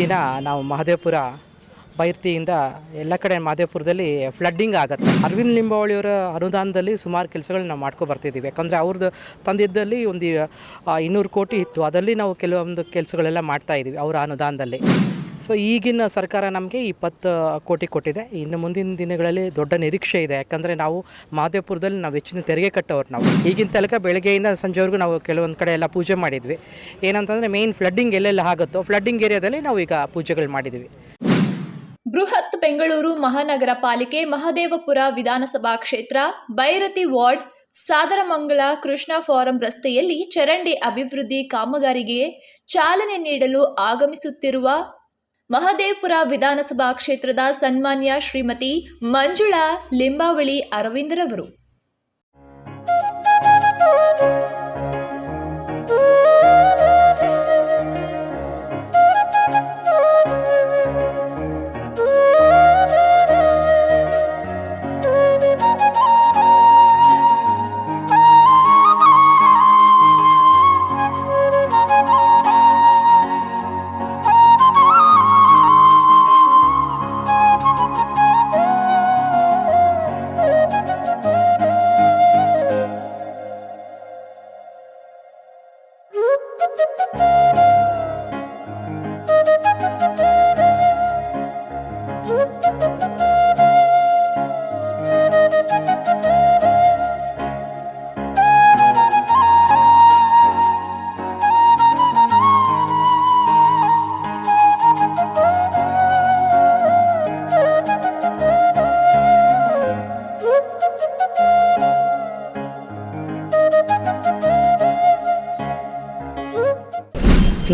ದಿನ ನಾವು ಮಹದೇವಪುರ ಬೈರ್ತಿಯಿಂದ ಎಲ್ಲ ಕಡೆ ಮಹದೇವಪುರದಲ್ಲಿ ಫ್ಲಡ್ಡಿಂಗ್ ಆಗುತ್ತೆ. ಅರವಿಂದ್ ಲಿಂಬಾವಳಿಯವರ ಅನುದಾನದಲ್ಲಿ ಸುಮಾರು ಕೆಲಸಗಳನ್ನ ನಾವು ಮಾಡ್ಕೊ ಬರ್ತಿದ್ದೀವಿ. ಯಾಕಂದರೆ ಅವ್ರದ್ದು ತಂದಿದ್ದಲ್ಲಿ ಒಂದು ಇನ್ನೂರು ಕೋಟಿ ಇತ್ತು. ಅದರಲ್ಲಿ ನಾವು ಕೆಲವೊಂದು ಕೆಲಸಗಳೆಲ್ಲ ಮಾಡ್ತಾ ಇದ್ದೀವಿ ಅವರ ಅನುದಾನದಲ್ಲಿ. ಸೊ ಈಗಿನ ಸರ್ಕಾರ ನಮಗೆ ಇಪ್ಪತ್ತು ಕೋಟಿ ಕೊಟ್ಟಿದೆ. ಇನ್ನು ಮುಂದಿನ ದಿನಗಳಲ್ಲಿ ದೊಡ್ಡ ನಿರೀಕ್ಷೆ ಇದೆ. ಯಾಕಂದರೆ ನಾವು ಮಾದೇಪುರದಲ್ಲಿ ನಾವು ಹೆಚ್ಚಿನ ತೆರಿಗೆ ಕಟ್ಟೋರು ನಾವು. ಈಗಿನ ತನಕ ಬೆಳಗ್ಗೆಯಿಂದ ಸಂಜೆವರೆಗೂ ನಾವು ಕೆಲವೊಂದು ಕಡೆ ಎಲ್ಲ ಪೂಜೆ ಮಾಡಿದ್ವಿ. ಏನಂತಂದರೆ ಮೇನ್ ಫ್ಲಡ್ಡಿಂಗ್ ಎಲ್ಲೆಲ್ಲ ಆಗುತ್ತೋ ಫ್ಲಡ್ಡಿಂಗ್ ಏರಿಯಾದಲ್ಲಿ ನಾವು ಈಗ ಪೂಜೆಗಳು ಮಾಡಿದ್ವಿ. ಬೃಹತ್ ಬೆಂಗಳೂರು ಮಹಾನಗರ ಪಾಲಿಕೆ ಮಹದೇವಪುರ ವಿಧಾನಸಭಾ ಕ್ಷೇತ್ರ, ಬೈರತಿ ವಾರ್ಡ್, ಸಾದರಮಂಗಲ ಕೃಷ್ಣ ಫಾರಂ ರಸ್ತೆಯಲ್ಲಿ ಚರಂಡಿ ಅಭಿವೃದ್ಧಿ ಕಾಮಗಾರಿಗೆ ಚಾಲನೆ ನೀಡಲು ಆಗಮಿಸುತ್ತಿರುವ ಮಹದೇವಪುರ ವಿಧಾನಸಭಾ ಕ್ಷೇತ್ರದ ಸನ್ಮಾನ್ಯ ಶ್ರೀಮತಿ ಮಂಜುಳಾ ಲಿಂಬಾವಳಿ ಅರವಿಂದರವರು.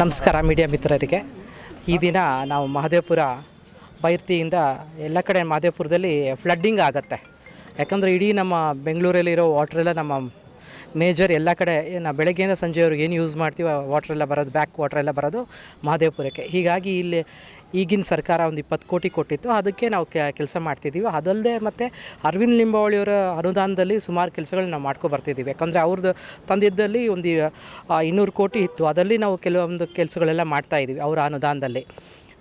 ನಮಸ್ಕಾರ ಮೀಡಿಯಾ ಮಿತ್ರರಿಗೆ. ಈ ದಿನ ನಾವು ಮಹದೇವಪುರ ಬೈರ್ತಿಯಿಂದ ಎಲ್ಲ ಕಡೆ ಮಹದೇವಪುರದಲ್ಲಿ ಫ್ಲಡ್ಡಿಂಗ್ ಆಗುತ್ತೆ. ಯಾಕಂದರೆ ಇಡೀ ನಮ್ಮ ಬೆಂಗಳೂರಲ್ಲಿರೋ ವಾಟ್ರೆಲ್ಲ ನಮ್ಮ ಮೇಜರ್ ಎಲ್ಲ ಕಡೆ ನಾವು ಬೆಳಗ್ಗೆಯಿಂದ ಸಂಜೆವರೆಗೆ ಏನು ಯೂಸ್ ಮಾಡ್ತೀವಿ ವಾಟ್ರೆಲ್ಲ ಬರೋದು ಬ್ಯಾಕ್ ವಾಟ್ರೆಲ್ಲ ಬರೋದು ಮಹದೇವಪುರಕ್ಕೆ. ಹೀಗಾಗಿ ಇಲ್ಲಿ ಈಗಿನ ಸರ್ಕಾರ ಒಂದು ಇಪ್ಪತ್ತು ಕೋಟಿ ಕೊಟ್ಟಿತ್ತು, ಅದಕ್ಕೆ ನಾವು ಕೆಲಸ ಮಾಡ್ತಿದ್ದೀವಿ ಅದಲ್ಲದೆ ಮತ್ತು ಅರವಿಂದ್ ಲಿಂಬಾವಳಿಯವರ ಅನುದಾನದಲ್ಲಿ ಸುಮಾರು ಕೆಲಸಗಳನ್ನ ನಾವು ಮಾಡ್ಕೊ ಬರ್ತಿದ್ದೀವಿ ಯಾಕಂದರೆ ಅವ್ರದ್ದು ತಂದಿದ್ದಲ್ಲಿ ಒಂದು ಇನ್ನೂರು ಕೋಟಿ ಇತ್ತು. ಅದರಲ್ಲಿ ನಾವು ಕೆಲವೊಂದು ಕೆಲಸಗಳೆಲ್ಲ ಮಾಡ್ತಾಯಿದ್ದೀವಿ ಅವರ ಅನುದಾನದಲ್ಲಿ.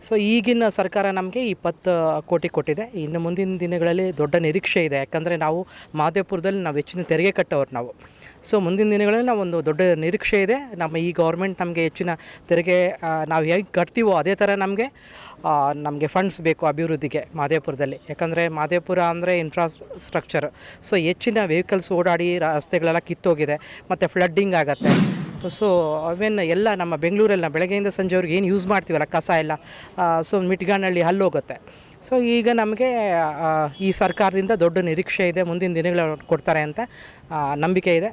ಸೊ ಈಗಿನ ಸರ್ಕಾರ ನಮಗೆ ಇಪ್ಪತ್ತು ಕೋಟಿ ಕೊಟ್ಟಿದೆ. ಇನ್ನು ಮುಂದಿನ ದಿನಗಳಲ್ಲಿ ದೊಡ್ಡ ನಿರೀಕ್ಷೆ ಇದೆ. ಯಾಕಂದರೆ ನಾವು ಮಾದೇಪುರದಲ್ಲಿ ನಾವು ಹೆಚ್ಚಿನ ತೆರಿಗೆ ಕಟ್ಟೋರು ನಾವು. ಸೊ ಮುಂದಿನ ದಿನಗಳಲ್ಲಿ ನಾವು ಒಂದು ದೊಡ್ಡ ನಿರೀಕ್ಷೆ ಇದೆ. ನಮ್ಮ ಈ ಗೌರ್ಮೆಂಟ್ ನಮಗೆ ಹೆಚ್ಚಿನ ತೆರಿಗೆ ನಾವು ಹೇಗೆ ಕಟ್ತೀವೋ ಅದೇ ಥರ ನಮಗೆ ನಮಗೆ ಫಂಡ್ಸ್ ಬೇಕು ಅಭಿವೃದ್ಧಿಗೆ ಮಾದೇಪುರದಲ್ಲಿ. ಯಾಕಂದರೆ ಮಾದೇಪುರ ಅಂದರೆ ಇನ್ಫ್ರಾಸ್ಟ್ರಕ್ಚರ್ ಸೊ ಹೆಚ್ಚಿನ ವೆಹಿಕಲ್ಸ್ ಓಡಾಡಿ ರಸ್ತೆಗಳೆಲ್ಲ ಕಿತ್ತೋಗಿದೆ. ಮತ್ತು ಫ್ಲಡ್ಡಿಂಗ್ ಆಗುತ್ತೆ. ಸೊ ಅವೇನು ಎಲ್ಲ ನಮ್ಮ ಬೆಂಗಳೂರಲ್ಲಿ ನಾವು ಬೆಳಗ್ಗೆಯಿಂದ ಸಂಜೆವರೆಗೆ ಏನು ಯೂಸ್ ಮಾಡ್ತೀವಲ್ಲ, ಕಸ ಎಲ್ಲ ಸೊ ಹಲ್ಲು ಹಲ್ಲೋಗುತ್ತೆ ಸೊ ಈಗ ನಮಗೆ ಈ ಸರ್ಕಾರದಿಂದ ದೊಡ್ಡ ನಿರೀಕ್ಷೆ ಇದೆ, ಮುಂದಿನ ದಿನಗಳು ಕೊಡ್ತಾರೆ ಅಂತ ನಂಬಿಕೆ ಇದೆ.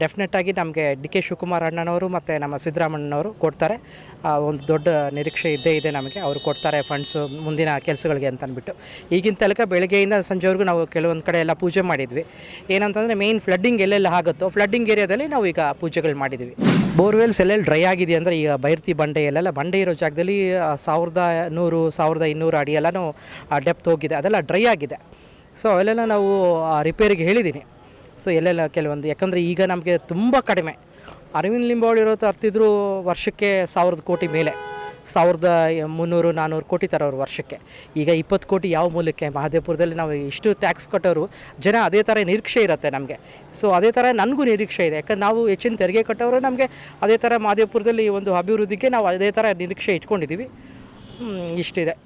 ಡೆಫಿನೆಟ್ಟಾಗಿ ನಮಗೆ ಡಿ ಕೆ ಶಿವಕುಮಾರ್ ಅಣ್ಣನವರು ಮತ್ತು ನಮ್ಮ ಸಿದ್ದರಾಮಣ್ಣನವರು ಕೊಡ್ತಾರೆ. ಒಂದು ದೊಡ್ಡ ನಿರೀಕ್ಷೆ ಇದ್ದೇ ಇದೆ ನಮಗೆ. ಅವರು ಕೊಡ್ತಾರೆ ಫಂಡ್ಸು ಮುಂದಿನ ಕೆಲಸಗಳಿಗೆ ಅಂತ ಅಂದ್ಬಿಟ್ಟು ಈಗಿನ ತನಕ ಬೆಳಗ್ಗೆಯಿಂದ ಸಂಜೆವರೆಗೂ ನಾವು ಕೆಲವೊಂದು ಕಡೆ ಎಲ್ಲ ಪೂಜೆ ಮಾಡಿದ್ವಿ. ಏನಂತಂದರೆ ಮೇಯ್ನ್ ಫ್ಲಡ್ಡಿಂಗ್ ಎಲ್ಲೆಲ್ಲ ಆಗುತ್ತೋ ಫ್ಲಡ್ಡಿಂಗ್ ಏರಿಯಾದಲ್ಲಿ ನಾವು ಈಗ ಪೂಜೆಗಳು ಮಾಡಿದ್ವಿ. ಬೋರ್ವೆಲ್ಸ್ ಎಲ್ಲೆಲ್ಲಿ ಡ್ರೈ ಆಗಿದೆ ಅಂದರೆ ಈಗ ಬೈರ್ತಿ ಬಂಡೆ ಎಲ್ಲೆಲ್ಲ, ಬಂಡೆ ಇರೋ ಜಾಗದಲ್ಲಿ ಸಾವಿರದ ನೂರು, ಸಾವಿರದ ಇನ್ನೂರು ಅಡಿ ಎಲ್ಲನೂ ಡೆಪ್ತ್ ಹೋಗಿದೆ. ಅದೆಲ್ಲ ಡ್ರೈ ಆಗಿದೆ. ಸೊ ಅವೆಲ್ಲ ನಾವು ರಿಪೇರಿಗೆ ಹೇಳಿದ್ದೀನಿ ಸೊ ಎಲ್ಲೆಲ್ಲ ಕೆಲವೊಂದು, ಯಾಕಂದರೆ ಈಗ ನಮಗೆ ತುಂಬ ಕಡಿಮೆ. ಅರವಿಂದ್ ಲಿಂಬಾವಳಿ ಇರೋದು ತರ್ತಿದ್ರು ವರ್ಷಕ್ಕೆ ಸಾವಿರದ ಕೋಟಿ ಮೇಲೆ. ಸಾವಿರದ ಮುನ್ನೂರು ನಾನ್ನೂರು ಕೋಟಿ ತರೋರು ವರ್ಷಕ್ಕೆ. ಈಗ ಇಪ್ಪತ್ತು ಕೋಟಿ ಯಾವ ಮೂಲಕ್ಕೆ? ಮಹದೇವಪುರದಲ್ಲಿ ನಾವು ಇಷ್ಟು ಟ್ಯಾಕ್ಸ್ ಕಟ್ಟೋರು, ಜನ ಅದೇ ಥರ ನಿರೀಕ್ಷೆ ಇರುತ್ತೆ ನಮಗೆ. ಸೊ ಅದೇ ಥರ ನನಗೂ ನಿರೀಕ್ಷೆ ಇದೆ. ಯಾಕಂದ್ರೆ ನಾವು ಹೆಚ್ಚಿನ ತೆರಿಗೆ ಕಟ್ಟೋರು ನಮಗೆ ಅದೇ ಥರ ಮಹಾದೇವಪುರದಲ್ಲಿ ಒಂದು ಅಭಿವೃದ್ಧಿಗೆ ನಾವು ಅದೇ ಥರ ನಿರೀಕ್ಷೆ ಇಟ್ಕೊಂಡಿದ್ದೀವಿ. ಇಷ್ಟಿದೆ.